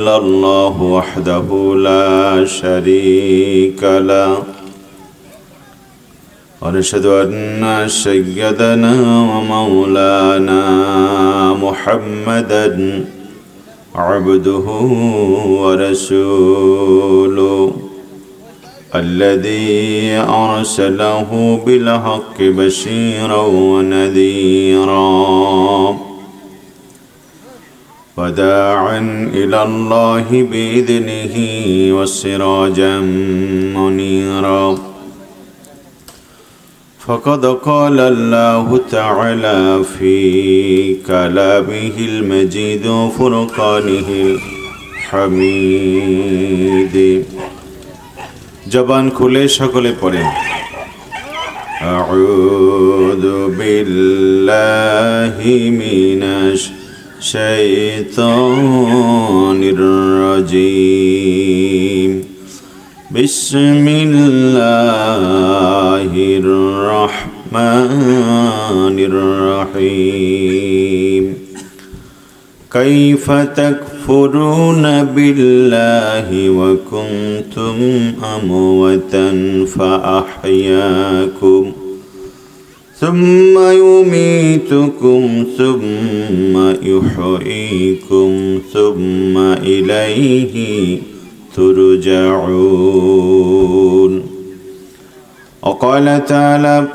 إلا الله وحده لا شريك له. ونشهد أن سيدنا ومولانا محمدا عبده ورسوله الذي أرسله بالحق بشيرا ونذيرا. وداعا إلى الله بإذنه والسراجا منيرا فقد قال الله تعالى في كلامه المجيد وفرقانه الحميد جبان كله شكل پره أعوذ بالله من الشيطان الرجيم. بسم الله الرحمن الرحيم. كيف تكفرون بالله وكنتم أموتا فأحياكم؟ ثم يميتكم ثم يحييكم ثم إليه ترجعون وقال تعالى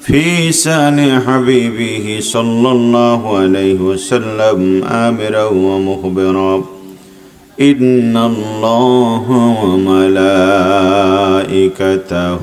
في سان حبيبه صلى الله عليه وسلم آمرا ومخبرا إن الله وملائكته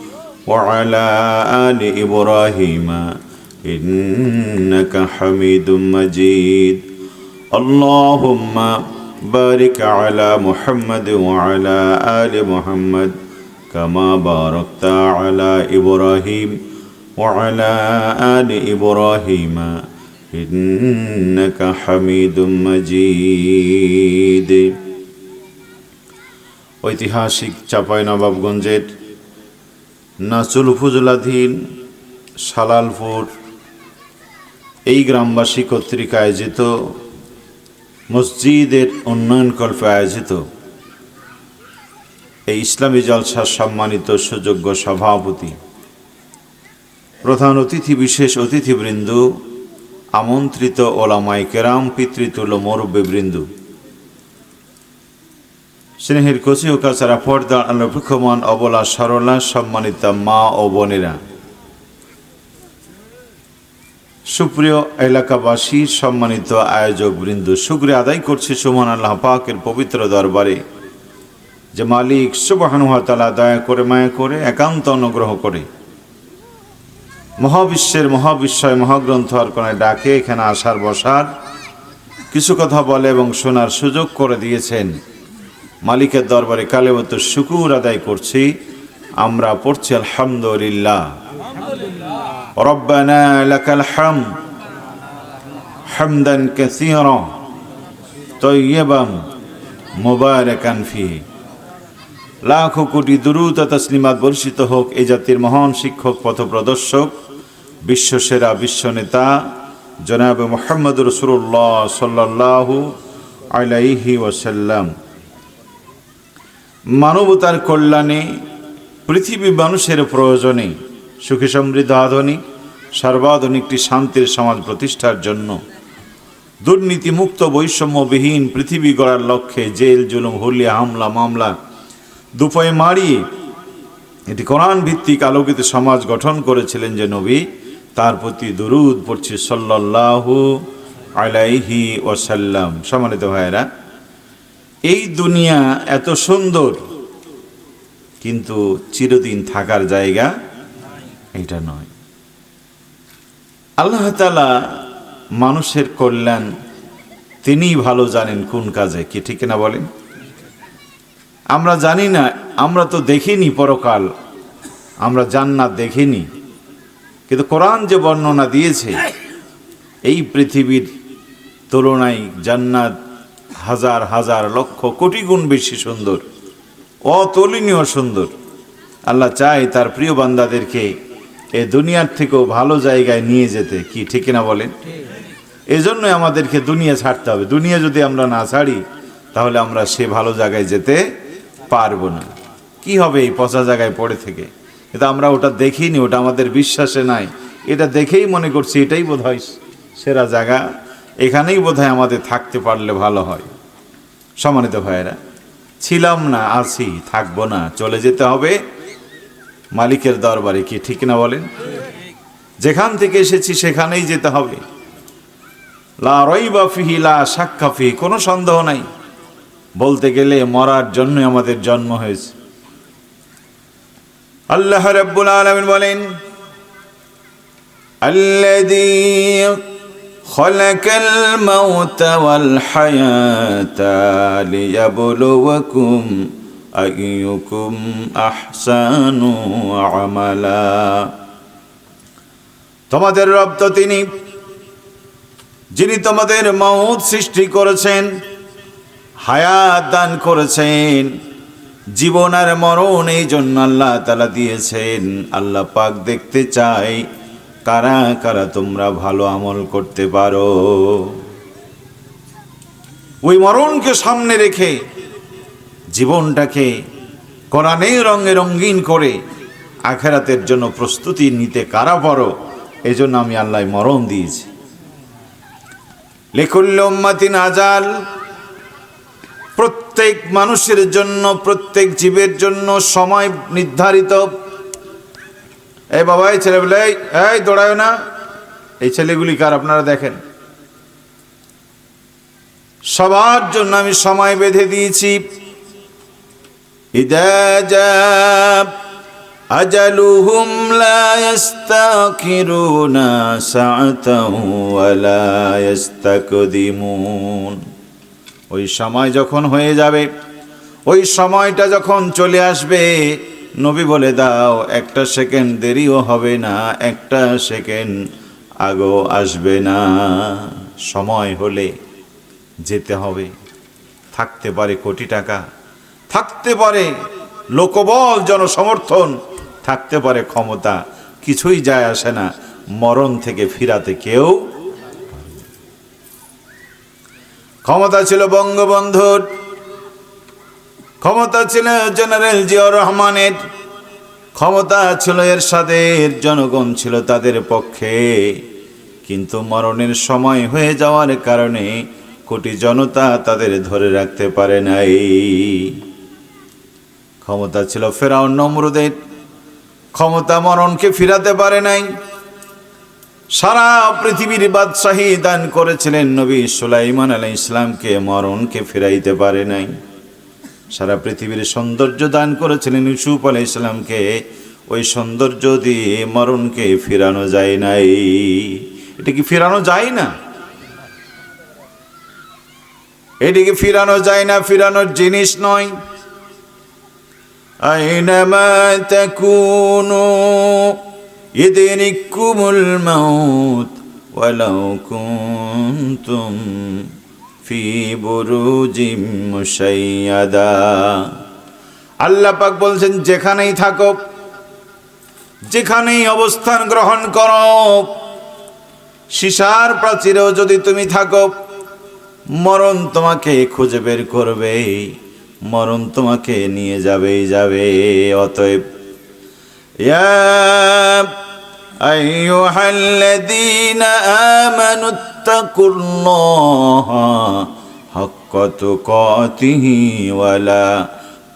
وعلى آل إبراهيم إنك حميد مجيد اللهم بارك على محمد وعلى آل محمد كما باركت على إبراهيم وعلى آل إبراهيم إنك حميد مجيد ঐতিহাসিক চাপাই নবাবগঞ্জের নাচুল উপজেলাধীন সালালপুর এই গ্রামবাসী কর্তৃক আয়োজিত, মসজিদের উন্নয়নকল্পে আয়োজিত, এই ইসলামী জলসার সম্মানিত সুযোগ্য সভাপতি, প্রধান অতিথি, বিশেষ অতিথিবৃন্দ, আমন্ত্রিত ওলামাই কেরাম, পিতৃতুল্য, মুরব্বীবৃন্দ স্নেহের কচি ও কাছাড়া পর্দা আলোপক্ষমান অবলা সরলা, সম্মানিত মা ও বোনেরা। সুপ্রিয় এলাকাবাসী, সম্মানিত আয়োজক বৃন্দ শুক্রিয়া আদায় করছি সুমন আল্লাহ পাকের পবিত্র দরবারে। যে মালিক সুবাহানুহাতালা দয়া করে, মায়া করে, একান্ত অনুগ্রহ করে। মহাবিশ্বের মহাবিশ্বয় মহাগ্রন্থ অর্পণে ডাকে এখানে আসার বসার কিছু কথা বলে এবং শোনার সুযোগ করে দিয়েছেন। মালিকের দরবারে কালেমত শুকুর আদায় করছি। আমরা পড়ছি আলহামদুলিল্লাহ। রব্বানা লাকাল হাম হামদান কাসীরা তৈয়বাম মুবারাকান ফিহি। লাখো কোটি দুরুত তসলিমাত বর্ষিত হোক এই জাতির মহান শিক্ষক পথপ্রদর্শক বিশ্বসেরা বিশ্বনেতা জনাব মোহাম্মদ রসুল্লাহ সাল্লাহ আলাইহি ওয়াসাল্লাম। মানবতার কল্যাণে, পৃথিবী মানুষের প্রয়োজনে সুখী সমৃদ্ধ আধুনিক সর্বাধুনিকটি শান্তির সমাজ প্রতিষ্ঠার জন্য দুর্নীতিমুক্ত বৈষম্যবিহীন পৃথিবী গড়ার লক্ষ্যে জেল, জুলুম হুলিয়া হামলা, মামলা দুপয়ে মারিয়ে এটি কোরআন ভিত্তিক আলোকিত সমাজ গঠন করেছিলেন যে নবী, তার প্রতি দুরুদ পড়ছে সাল্লাল্লাহু আলাইহি ওয়াসাল্লাম। সম্মানিত ভাইয়েরা এই দুনিয়া এত সুন্দর, কিন্তু চিরদিন থাকার জায়গা এটা নয়। আল্লাহ তালা মানুষের কল্যাণ তিনিই ভালো জানেন কোন কাজে, কি ঠিক না বলেন? আমরা জানি না, আমরা তো দেখিনি পরকাল, আমরা জান্নাত দেখিনি, কিন্তু কোরআন যে বর্ণনা দিয়েছে, এই পৃথিবীর তুলনায় জান্নাত হাজার হাজার লক্ষ কোটি গুণ বেশি সুন্দর, অতুলনীয় সুন্দর। আল্লাহ চায় তার প্রিয় বান্দাদেরকে এ দুনিয়ার থেকেও ভালো জায়গায় নিয়ে যেতে, কি ঠিক না বলেন? এজন্য আমাদেরকে দুনিয়া ছাড়তে হবে। দুনিয়া যদি আমরা না ছাড়ি, তাহলে আমরা সে ভালো জায়গায় যেতে পারব না। কি হবে এই পচা জায়গায় পড়ে থেকে? কিন্তু আমরা ওটা দেখিনি, ওটা আমাদের বিশ্বাসে নাই। এটা দেখেই মনে করছি এটাই বোধ হয় সেরা জায়গা। এখানেই বোধহয় আমাদের থাকতে পারলে ভালো হয়। সম্মানিত ভাইয়েরা, ছিলাম না, আছি, থাকব না, চলে যেতে হবে। মালিকের দরবারে কি ঠিক না বলেন? যেখান থেকে এসেছি সেখানেই যেতে হবে। লা লা সাক্ষা কোনো সন্দেহ নাই। বলতে গেলে মরার জন্য আমাদের জন্ম হয়েছে। আল্লাহ রব্বুল আলমিন বলেন خلق الموت والحياة ليبلوكم أيكم أحسن عملا তোমাদের রব তো তিনি যিনি তোমাদের মৌত সৃষ্টি করেছেন হায়াত দান করেছেন জীবন আর মরণ এই জন্য আল্লাহ তালা দিয়েছেন আল্লাহ পাক দেখতে চাই কারা কারা তোমরা ভালো আমল করতে পারো? ওই মরণকে সামনে রেখে জীবনটাকে কোরআনের রঙে রঙিন করে আখেরাতের জন্য প্রস্তুতি নিতে কারা পারো? জন্য আমি আল্লাহ মরণ দিয়েছি। লেখুল্ল উম্মাতিন আজাল, প্রত্যেক মানুষের জন্য, প্রত্যেক জীবের জন্য সময় নির্ধারিত। এই বাবা, এই ছেলেগুলো এই এই দৌড়ায় না। এই ছেলেগুলি কার আপনারা দেখেন? সবার জন্য আমি সময় বেঁধে দিয়েছি। ওই সময় যখন হয়ে যাবে, ওই সময়টা যখন চলে আসবে নবী বলে, দাও, একটা সেকেন্ড, দেরিও হবে না, একটা সেকেন্ড, আগো আসবে না। সময় হলে যেতে হবে। থাকতে পারে কোটি টাকা, থাকতে পারে লোকবল জনসমর্থন, থাকতে পারে ক্ষমতা, কিছুই যায় আসে না, মরণ থেকে ফিরাতে কেউ ক্ষমতা ছিল বঙ্গবন্ধুর। ক্ষমতা ছিল জেনারেল জিয়াউর রহমানের, ক্ষমতা ছিল এরশাদের, জনগণ ছিল তাদের পক্ষে। কিন্তু মরণের সময় হয়ে যাওয়ার কারণে কোটি জনতা তাদের ধরে রাখতে পারে নাই। ক্ষমতা ছিল ফেরাউন নমরুদের, ক্ষমতা মরণকে ফিরাতে পারে নাই। সারা পৃথিবীর বাদশাহী দান করেছিলেন নবী সুলাইমান আলাই ইসলামকে মরণকে ফিরাইতে পারে নাই। সারা পৃথিবীর সৌন্দর্য দান করেছিলেন ইউসুফ আলাই ইসলামকে ওই সৌন্দর্য দিয়ে মরণকে ফেরানো যায় নাই। এটা কি ফেরানো যায় না? এটিকে ফিরানো যায় না? ফিরানোর জিনিস নয়। মাউত ফি বুরুজিম মুশাইয়াদা। আল্লাহ পাক বলছেন, যেখানেই থাকো, যেখানেই অবস্থান গ্রহণ করো, সিসার প্রাচীরেও যদি তুমি থাকো, মরণ তোমাকে খুঁজে বের করবে, মরণ তোমাকে নিয়ে যাবেই যাবে, অতএব أيها الذين آمنوا اتقوا الله حق تقاته ولا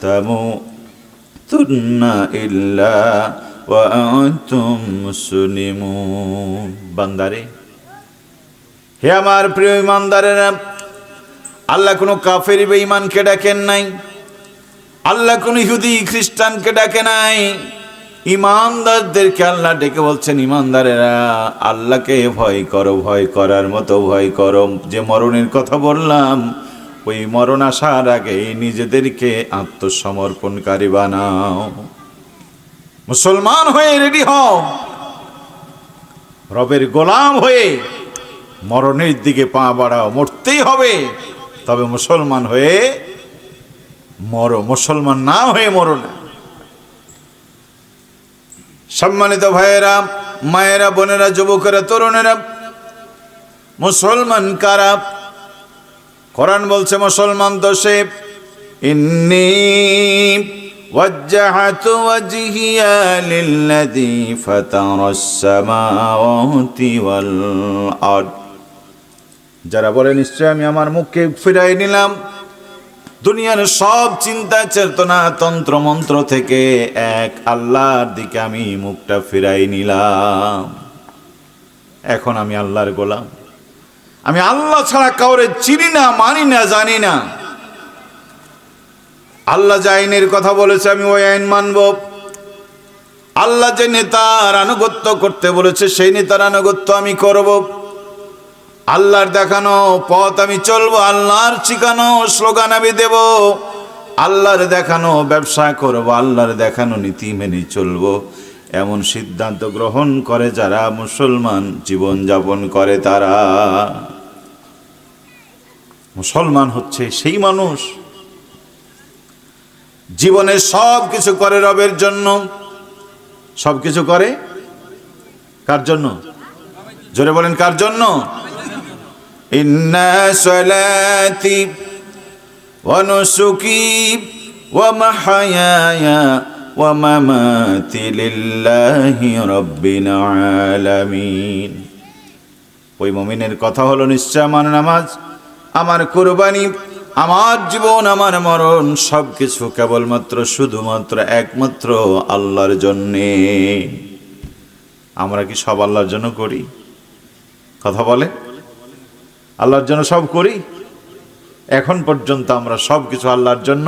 تموتن إلا وأنتم مسلمون বান্দারে হে আমার প্রিয় ইমানদারেরা আল্লাহ কোনো কাফের বেঈমানকে ডাকেন নাই আল্লাহ কোনো ইহুদি খ্রিস্টানকে ডাকে নাই ইমানদারদেরকে আল্লাহ ডেকে বলছেন, ইমানদারেরা, আল্লাহকে ভয় করো, ভয় করার মতো ভয় করো। যে মরণের কথা বললাম, ওই মরণ আসার আগে নিজেদেরকে আত্মসমর্পণকারী বানাও। মুসলমান হয়ে রেডি হও। রবের গোলাম হয়ে মরণের দিকে পা বাড়াও। মরতেই হবে। তবে মুসলমান হয়ে মরো। মুসলমান না হয়ে মরো না। সম্মানিত ভাইয়েরা মায়েরা বোনেরা যুবকেরা তরুণেরা মুসলমান কারা কোরআন বলছে মুসলমান তো সে ইন্নি وجهت وجهي للذي فطر السماوات والأرض যারা বলে নিশ্চয় আমি আমার মুখকে ফিরাই নিলাম দুনিয়ার সব চিন্তা চেতনা তন্ত্র মন্ত্র থেকে এক আল্লাহর দিকে আমি মুখটা ফিরাই নিলাম। এখন আমি আল্লাহর গোলাম। আমি আল্লাহ ছাড়া কাউরে চিনি না, মানি না, জানি না। আল্লাহ যে আইনের কথা বলেছে, আমি ওই আইন মানব। আল্লাহ যে নেতার আনুগত্য করতে বলেছে, সেই নেতার আনুগত্য আমি করব। আল্লাহর দেখানো পথ আমি চলবো, আল্লাহর শিখানো স্লোগান আমি দেব। আল্লাহর দেখানো ব্যবসা করব, আল্লাহর দেখানো নীতি মেনে চলবো। এমন সিদ্ধান্ত গ্রহণ করে যারা মুসলমান জীবন যাপন করে তারা। মুসলমান হচ্ছে সেই মানুষ জীবনে সব কিছু করে রবের জন্য। সব কিছু করে কার জন্য? জোরে বলেন, কার জন্য? নুসুকি ওয়া মাহয়ায়া ওয়া মামাতি লিল্লাহি রাব্বিল আলামিন ওই মুমিনের কথা হলো নিশ্চয় আমার নামাজ, আমার কুরবানি, আমার জীবন, আমার মরণ সব কিছু কেবলমাত্র, শুধুমাত্র একমাত্র আল্লাহর জন্যে। আমরা কি সব আল্লাহর জন্য করি? কথা বলে? আল্লাহর জন্য সব করি। এখন পর্যন্ত আমরা সব কিছু আল্লাহর জন্য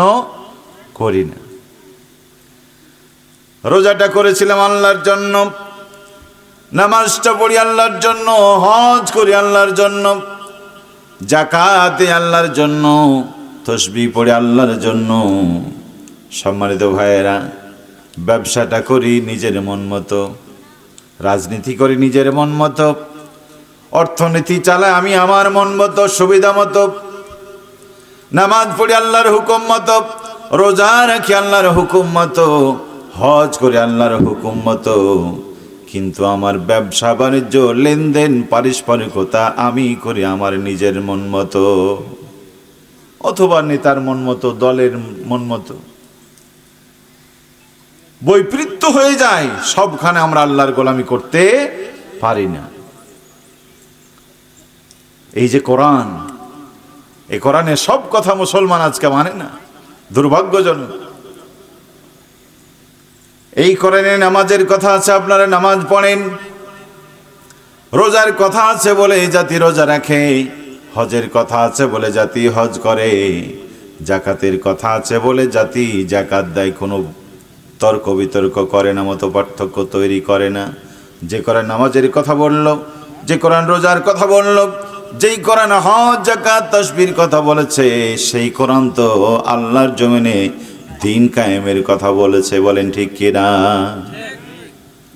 করি না। রোজাটা করেছিলাম আল্লাহর জন্য, নামাজটা পড়ি আল্লাহর জন্য, হজ করি আল্লাহর জন্য জাকাতে আল্লাহর জন্য, তসবি পড়ে আল্লাহর জন্য। সম্মানিত ভাইয়েরা, ব্যবসাটা করি নিজের মন মতো, রাজনীতি করি নিজের মন মতো। অর্থনীতি চালায়, আমি আমার মন মতো, সুবিধা মতো, নামাজ পড়ি আল্লাহর হুকুম মতো, রোজা রাখি আল্লাহর হুকুম মতো, হজ করে আল্লাহর হুকুম মতো। কিন্তু আমার ব্যবসা, বাণিজ্য, লেনদেন, পারস্পরিকতা আমি করি আমার নিজের মন মতো। অথবা নেতার মন মতো, দলের মন মতো। বৈপরীত্য হয়ে যায়, সবখানে আমরা আল্লাহর গোলামি করতে পারি না। এই যে কোরআন, এই কোরআনে সব কথা মুসলমান আজকে মানে না, দুর্ভাগ্যজনক। এই কোরআনে নামাজের কথা আছে, আপনারা নামাজ পড়েন। রোজার কথা আছে বলে জাতি রোজা রাখে, হজের কথা আছে বলে জাতি হজ করে, জাকাতের কথা আছে বলে জাতি জাকাত দেয়, কোনো তর্ক বিতর্ক করে না, মতো পার্থক্য তৈরি করে না। যে কোরআন নামাজের কথা বলল, যে কোরআন রোজার কথা বলল যেই কোরআন হজ জাকাত তসবির কথা বলেছে, সেই কোরআন তো আল্লাহর জমিনে দিন কায়েমের কথা বলেছে। বলেন ঠিক কিনা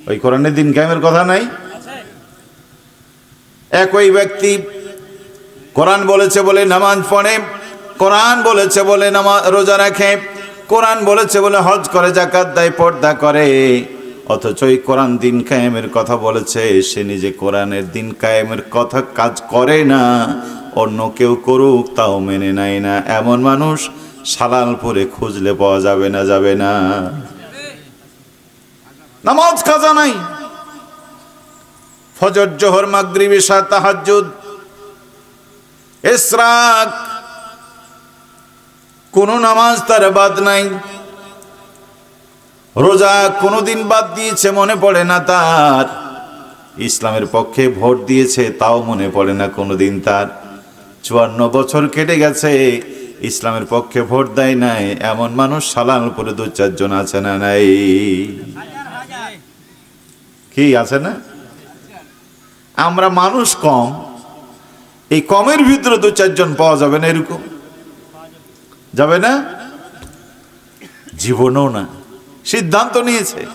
ওই কোরআনে দিন কায়েমের কথা নাই? একই ব্যক্তি কোরআন বলেছে বলে নামাজ পড়ে, কোরআন বলেছে বলে নামাজ রোজা রাখে, কোরআন বলেছে বলে হজ করে জাকাত দেয়, পর্দা করে। অথচ ওই কোরআন দিন কায়েমের কথা বলেছে, সে নিজে কোরআনের দিন কায়েমের কথা কাজ করে না, অন্য কেউ করুক তাও মেনে নেয় না। এমন মানুষ সালালপুরে খুঁজলে পাওয়া যাবে না যাবে না। নামাজ কাজা নাই। ফজর, জোহর, মাগরিব, ইশা, তাহাজ্জুদ, ইসরাক, কোন নামাজ তার বাদ নাই। রোজা কোনোদিন বাদ দিয়েছে, মনে পড়ে না তার। ইসলামের পক্ষে ভোট দিয়েছে, তাও মনে পড়ে না কোনোদিন তার। চুয়ান্ন বছর কেটে গেছে, ইসলামের পক্ষে ভোট দেয় নাই, এমন মানুষ সালাল করে দু চারজন আছে না নাই? কি, আছে না? আমরা মানুষ কম, এই কমের ভিতরে দু চারজন পাওয়া যাবে না এরকম? যাবে না? জীবনও না। সিদ্ধান্ত নিয়েছে।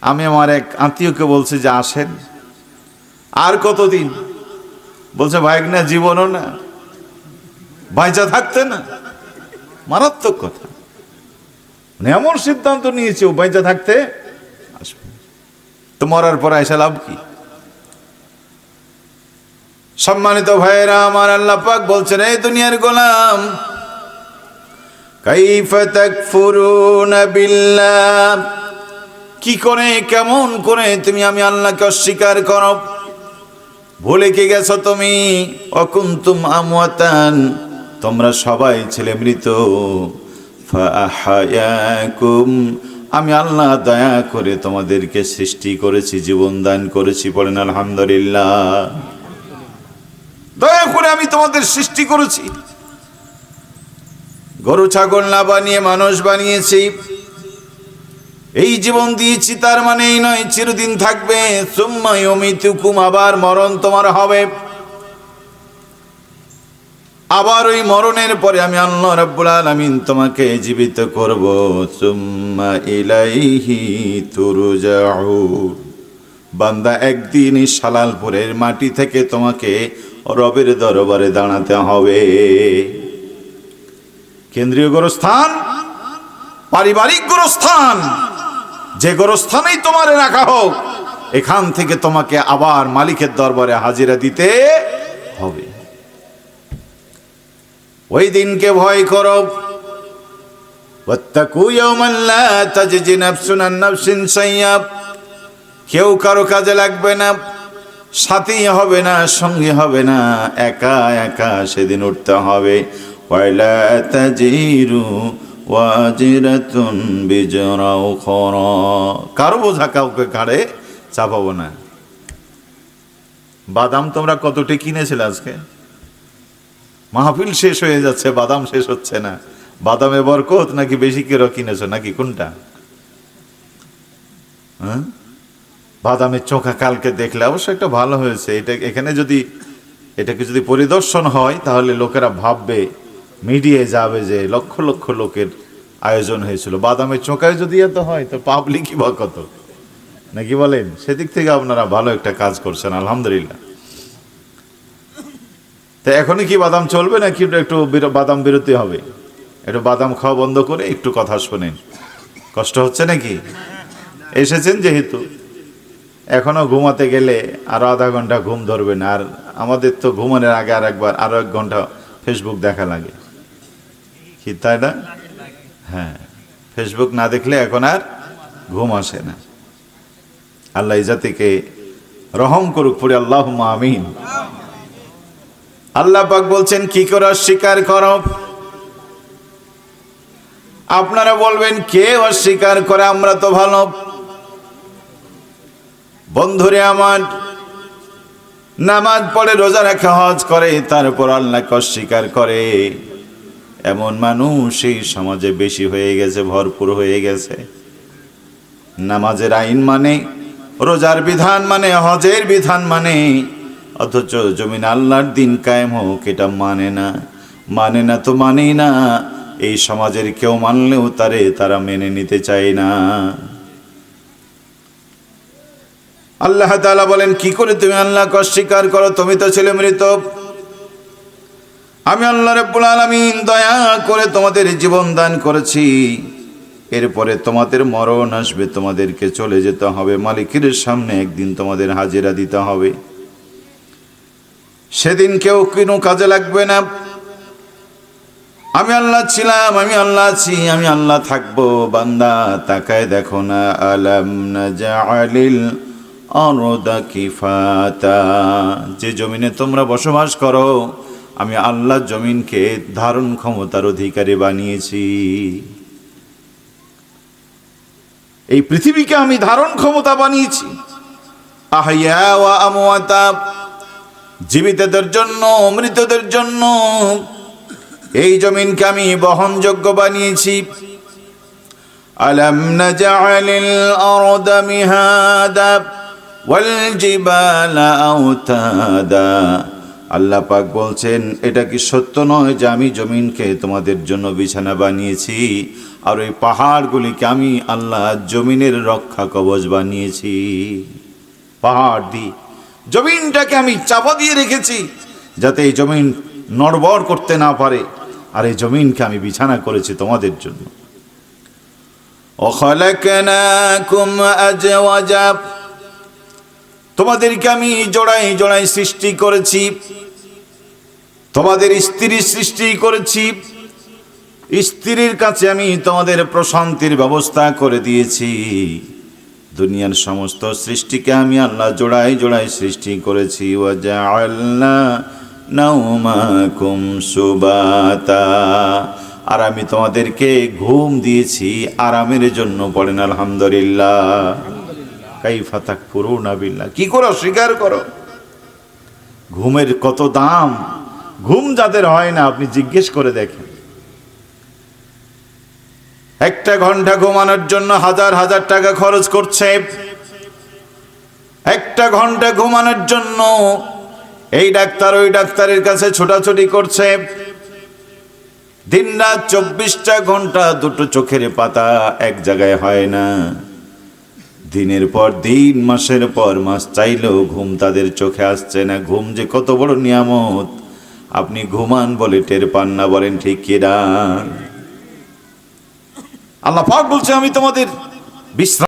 আমি আমার এক আত্মীয়কে বলছি, যে আসেন। আর কতদিন? বলছে, ভাই, না, জীবনও না। বাইচা থাকতে না। মারাত্মক কথা। মানে এমন সিদ্ধান্ত নিয়েছে ও বাইচা থাকতে আসবে। তো মরার পর এসে লাভ কি? সম্মানিত ভাইয়েরা, আমার আল্লাহ পাক বলছেন, এই দুনিয়ার গোলাম কাইফা তাকফুরুনা বিল্লাহ। কি করে, কেমন করে তুমি আমি আল্লাহকে অস্বীকার করো? ভুলে কি গেছো তুমি? অকুন্তুম আমওয়াতান। তোমরা সবাই ছেলে মৃত। ফাআহায়াকুম আমি আল্লাহ দয়া করে তোমাদেরকে সৃষ্টি করেছি, জীবন দান করেছি, বলেন আলহামদুলিল্লাহ। দয়া করে আমি তোমাদের সৃষ্টি করেছি। গরু, ছাগল না বানিয়ে মানুষ বানিয়েছি। এই জীবন দিয়েছি তার মানে এই নয়, চিরদিন থাকবে। সুম্মাই অমিতুকুম আবার মরণ তোমার হবে। আবার ওই মরণের পরে আমি আল্লাহ রাব্বুল আলামিন তোমাকে জীবিত করব। সুম্মা ইলাইহি তুরজাউন। বান্দা একদিন এই সালালপুরের মাটি থেকে তোমাকে রবের দরবারে দাঁড়াতে হবে। কেন্দ্রীয় গোরস্থান, পারিবারিক গোরস্থান, যে গোরস্থানেই তোমার রাখা হোক, এখান থেকে তোমাকে আবার মালিকের দরবারে হাজিরা দিতে হবে। ওই দিনকে ভয় করো। কেউ কারও কাজে লাগবে না, সাথী হবে না, সঙ্গী হবে না, একা একা সেদিন উঠতে হবে। ওয়াইলা তাজিরু ওয়াজিরাতুন বিজরাউ খরা কারও বোঝা কাউকে চাপাবো না। বাদাম তোমরা কতটি কিনেছিলে আজকে? মাহফিল শেষ হয়ে যাচ্ছে, বাদাম শেষ হচ্ছে না। বাদামে বরকত নাকি বেশি কেরো কিনেছো নাকি কোনটা? হ্যাঁ? বাদামের চোখা কালকে দেখলে অবশ্য একটা ভালো হয়েছে। এটা এখানে যদি, এটাকে যদি পরিদর্শন হয়, তাহলে লোকেরা ভাববে মিডিয়ায় যাবে যে লক্ষ লক্ষ লোকের আয়োজন হয়েছিল। বাদামের চোখায় যদি এত হয়, তো পাবলিকই বা কত নাকি বলেন? সেদিক থেকে আপনারা ভালো একটা কাজ করছেন, আলহামদুলিল্লাহ। তা এখনই কি বাদাম চলবে নাকি একটু বাদাম বিরতি হবে? একটু বাদাম খাওয়া বন্ধ করে একটু কথা শোনেন। কষ্ট হচ্ছে নাকি? এসেছেন যেহেতু। এখনও ঘুমাতে গেলে আরও আধা ঘণ্টা ঘুম ধরবে না। আর আমাদের তো ঘুমানোর আগে আর একবার আরও এক ঘণ্টা ফেসবুক দেখা লাগে। কি, তাই না? হ্যাঁ। ফেসবুক না দেখলে এখন আর ঘুম আসে না। আল্লাহ জাতিকে রহম করুক, পড়ে আল্লাহ আমিন। আল্লাহ পাক বলছেন, কি করে অস্বীকার করো? আপনারা বলবেন, কে অস্বীকার করে? আমরা তো ভালো। বন্ধুরে আমার, নামাজ পড়ে রোজা রাখা, হজ করে তারপর আল্লাহকে অস্বীকার করে। এমন মানুষ এই সমাজে বেশি হয়ে গেছে, ভরপুর হয়ে গেছে। নামাজের আইন মানে রোজার বিধান মানে হজের বিধান মানে অথচ জমিন আল্লাহর দিন কায়েম হোক, এটা মানে না। মানে না তো মানেই না, এই সমাজের কেউ মানলেও তারে তারা মেনে নিতে চায় না। আল্লাহ তাআলা বলেন, কি করে তুমি আল্লাহকে অস্বীকার করো? তুমি তো ছেলে মৃত। আমি আল্লাহ রাব্বুল আলামিন দয়া করে তোমাদের জীবন দান করেছি। এরপরে তোমাদের মরণ আসবে, তোমাদেরকে চলে যেতে হবে। মালিকের সামনে একদিন তোমাদের হাজিরা দিতে হবে। সেদিন কেউ কোনো কাজে লাগবে না। আমি আল্লাহ ছিলাম, আমি আল্লাহ আছি, আমি আল্লাহ থাকব। বান্দা, তাকায় দেখো না। আলাম না কিফাতা। যে জমিনে তোমরা বসবাস করো আমি আল্লাহ জমিনকে ধারণ ক্ষমতার অধিকারী বানিয়েছি এই পৃথিবীকে আমি ধারণ ক্ষমতা বানিয়েছি আহইয়া ওয়া আমওয়াতা জীবিতদের জন্য মৃতদের জন্য এই জমিনকে আমি বহনযোগ্য বানিয়েছি ألم نجعل الأرض مهادا والجبال أوتادا আল্লাহ পাক বলছেন, এটা কি সত্য নয় যে আমি জমিনকে তোমাদের জন্য বিছানা বানিয়েছি? আর ওই পাহাড়গুলিকে আমি আল্লাহ জমিনের রক্ষা কবচ বানিয়েছি। পাহাড় দি, জমিনটাকে আমি চাপা দিয়ে রেখেছি, যাতে এই জমিন নড়বড় করতে না পারে, আর এই জমিনকে আমি বিছানা করেছি তোমাদের জন্য। অখলাকনাকুম আজওয়াজা তোমাদেরকে আমি জোড়াই জোড়াই সৃষ্টি করেছি। তোমাদের স্ত্রী সৃষ্টি করেছি। স্ত্রীর কাছে আমি তোমাদের প্রশান্তির ব্যবস্থা করে দিয়েছি। দুনিয়ার সমস্ত সৃষ্টিকে আমি আল্লাহ জোড়াই জোড়াই সৃষ্টি করেছি। সুবাতা। আর আমি তোমাদেরকে ঘুম দিয়েছি, আরামের জন্য পড়েন আলহামদুলিল্লাহ। কাইফা তাকফুরুনা বিল্লাহ। কি করে? অস্বীকার করো। ঘুমের কত দাম? ঘুম যাদের হয় না, আপনি জিজ্ঞেস করে দেখেন। একটা ঘণ্টা ঘুমানোর জন্য হাজার হাজার টাকা খরচ করছে। একটা ঘণ্টা ঘুমানোর জন্য এই ডাক্তার ওই ডাক্তারের কাছে ছোটাছুটি করছে। দিন রাত চব্বিশটা ঘণ্টা দুটো চোখের পাতা এক জায়গায় হয় না। দিনের পর দিন, মাসের পর মাস, চাইলেও ঘুম তাদের চোখে আসছে না। ঘুম যে কত বড় নিয়ামত। আপনি ঘুমান বলে টের পান না, বলেন ঠিক কিরা আল্লাহ পাক বলছে, আমি তোমাদের বিশ্রাম